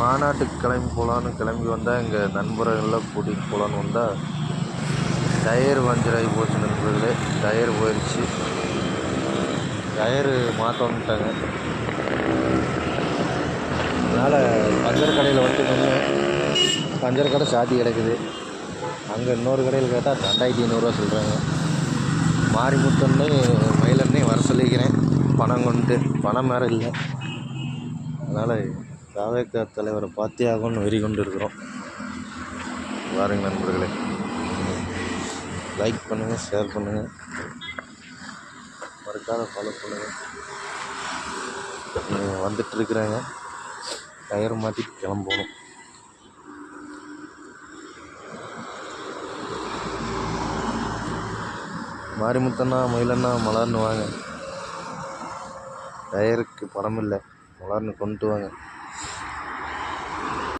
மாநாட்டுக்கு கிளம்பி போகலான்னு கிளம்பி வந்தால் எங்கள் நண்பர்களெலாம் கூட்டிகிட்டு போகலான்னு வந்தால் டயர் பஞ்சர் ஆகி போச்சு நண்பர்களே. டயர் போயிடுச்சு டயரு மாற்ற வந்துட்டாங்க. அதனால் பஞ்சர் கடையில் வந்து நின்று பஞ்சர் கடை சாத்தி கிடக்குது. அங்கே இன்னொரு கடையில் கேட்டால் ரெண்டாயிரத்தி ஐநூறுரூவா சொல்கிறாங்க மாரிமுத்தன்னே மயிலன்னே வர சொல்லிக்கிறேன். பணம் கொண்டு பணம் வேறு இல்லை. அதனால் தாவேக்கா தலைவரை பார்த்தே ஆகும்னு வெறி கொண்டு இருக்கிறோம் வாருங்க நண்பர்களே லைக் பண்ணுங்கள் ஷேர் பண்ணுங்கள் மறக்காத ஃபாலோ பண்ணுங்கள் வந்துட்டுருக்குறாங்க டயர் மாற்றி கிளம்பணும். மாரிமுத்தண்ணா மயிலண்ணா மலர்னு வாங்க. டயருக்கு பணம் இல்லை. மலர்னு கொண்டு வாங்க.